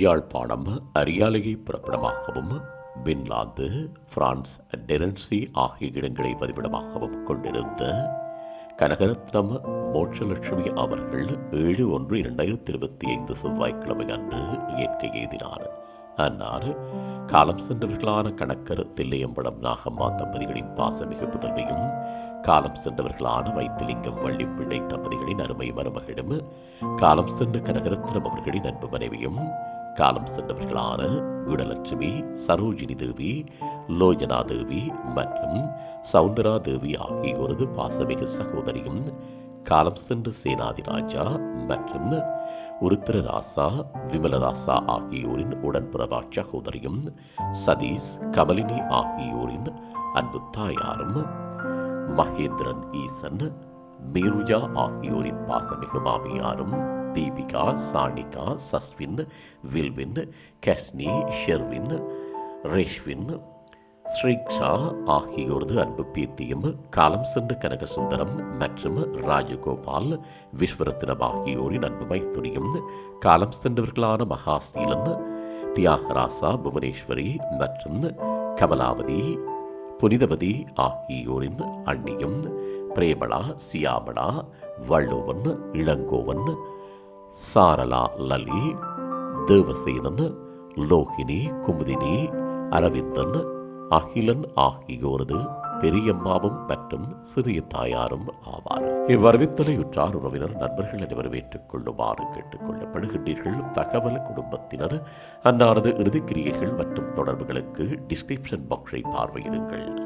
யாழ்ப்பாணம் அரியாலையை பிறப்பிடமாகவும் Finland France டெரன்சி ஆகிய இடங்களை பதிவிடமாகவும் கொண்டிருந்த கனகரத்னம் மோட்சலட்சுமி அவர்கள் ஏழு ஒன்று இரண்டாயிரத்தி இருபத்தி ஐந்து செவ்வாய்க்கிழமை அன்று இயற்கை எழுதினார். அன்னார் காலம் சென்றவர்களான கணக்கர் தில்லையம்பலம் நாகம்மா தம்பதிகளின் பாசமிகு புதல்வியும் காலம் சென்றவர்களான வைத்திலிங்கம் வள்ளிப்பிள்ளை தம்பதிகளின் அருமை மருமகளிடம் காலம் சென்ற கனகரத்னம் அவர்களின் அன்பு மனைவியும் காலம் சென்றவர்களான குணலட்சுமி சரோஜினி தேவி லோஜனா தேவி மற்றும் சவுந்தரா தேவி ஆகியோரது பாசமிகு சகோதரியும் காலம் சென்ற சேனாதி ராஜா மற்றும் உருத்திர ராசா விமலராசா ஆகியோரின் உடன்பிறவா சகோதரியும் சதீஷ் கமலினி ஆகியோரின் அன்பு தாயாரும் மகேந்திரன் ஈசன் மீருஜா ஆகியோரின் பாசமிகு மாமியாரும் தீபிகா சானிகா சஸ்வின் வில்வின் கஸ்னி ஷெர்வின் ரேஷ்வின் ஸ்ரீக்ஷா ஆகியோரது அன்பு பீத்தியம் காலம் சென்ற கனகசுந்தரம் மற்றும் ராஜகோபால் விஸ்வரத்னம் ஆகியோரின் அன்பு மைத்துனியும் காலம் சென்றவர்களான மகாசீலன் தியாகராசா புவனேஸ்வரி மற்றும் கமலாவதி புனிதவதி ஆகியோரின் அண்ணியும் பிரேமளா சியாமளா வள்ளுவன் இளங்கோவன் சாரலா லலி தேவசேனன் லோகினி குமுதினி அரவிந்தன் அகிலன் ஆகியோரது பெரியம்மாவும் மற்றும் சிறிய தாயாரும் ஆவார். இவ்வரவித்தலை உற்றார் உறவினர் நண்பர்கள் அனைவரும் ஏற்றுக்கொள்ளுமாறு கேட்டுக்கொள்ளப்படுகின்றீர்கள். தகவல் குடும்பத்தினர் அன்னாரது இறுதிக்கிரியைகள் மற்றும் தொடர்புகளுக்கு டிஸ்கிரிப்ஷன் பாக்ஸை பார்வையிடுங்கள்.